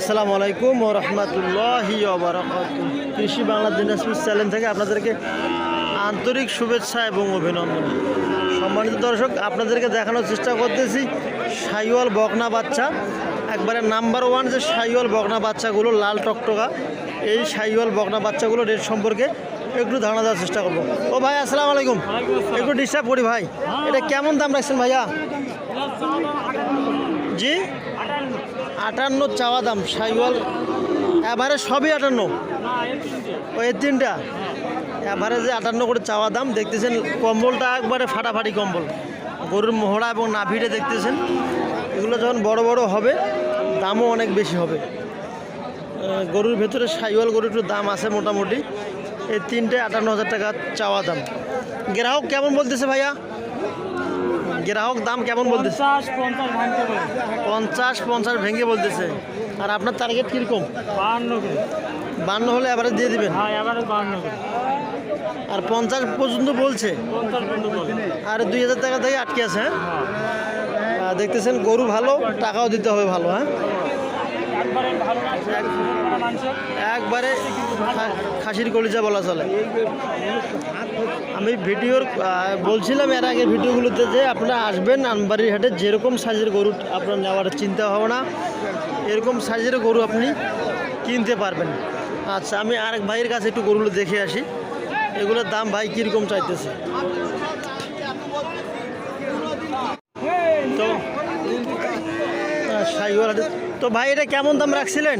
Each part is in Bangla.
আসসালামু আলাইকুম ও রহমতুল্লাহি কৃষি বাংলা দিনাজপুর চ্যানেল থেকে আপনাদেরকে আন্তরিক শুভেচ্ছা এবং অভিনন্দন। সম্মানিত দর্শক আপনাদেরকে দেখানোর চেষ্টা করতেছি সাইওয়াল বকনা বাচ্চা। একবারে নাম্বার ওয়ান যে সাইওয়াল বকনা বাচ্চাগুলো লাল টকটকা। এই সাইওয়াল বকনা বাচ্চাগুলো রেট সম্পর্কে একটু ধারণা দেওয়ার চেষ্টা করব। ও ভাই আসসালামু আলাইকুম। একটু ডিস্টার্ব করি ভাই। এটা কেমন দাম রাখছেন ভাইয়া? জি? আটান্ন চাওয়া দাম, সাইওয়াল। এবারে সবই আটান্ন। ওই তিনটা? যে আটান্ন করে চাওয়া দাম, দেখতেছেন কম্বলটা একবারে ফাটাফাটি কম্বল। গরুর মোহরা এবং নাভিটা দেখতেছেন। এগুলো যখন বড় বড় হবে, দামও অনেক বেশি হবে। গরুর ভেতরে সাইওয়াল গরুর একটু দাম আছে মোটামুটি। এই তিনটে আটান্ন হাজার টাকা চাওয়া দাম। গ্রাহক কেমন বলতেছে ভাইয়া? গ্রাহক দাম কেমন বলতেছে? পঞ্চাশ পঞ্চাশ ভেঙে বলতেছে। আর আপনার টার্গেট কীরকম? বাহান্ন বান্ন হলে এবারে দিয়ে দিবেন। হ্যাঁ আর পঞ্চাশ পর্যন্ত বলছে? আর দুই হাজার টাকা থেকে আটকে আছে হ্যাঁ? হ্যাঁ। দেখতেছেন গরু ভালো টাকাও দিতে হবে ভালো হ্যাঁ? একবারে খাসির কলিজা বলা চলে। আমি ভিডিওর বলছিলাম এর আগে ভিডিওগুলোতে যে আপনারা আসবেন আনবাড়ির হাটে যেরকম সাইজের গরু আপনার নেওয়ার চিন্তা ভাবনা, এরকম সাইজের গরু আপনি কিনতে পারবেন। আচ্ছা আমি আরেক ভাইয়ের কাছে একটু গরুগুলো দেখে আসি। এগুলোর দাম ভাই কীরকম চাইতেছে? তো তো ভাই, এটা কেমন দাম রাখছিলেন?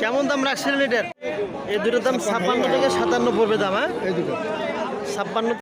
কেমন দাম রাখছিলেন এটার? এই দুটোর দাম ছাপ্পান্ন থেকে সাতান্ন পড়বে দাম হ্যাঁ? ছাপ্পান্ন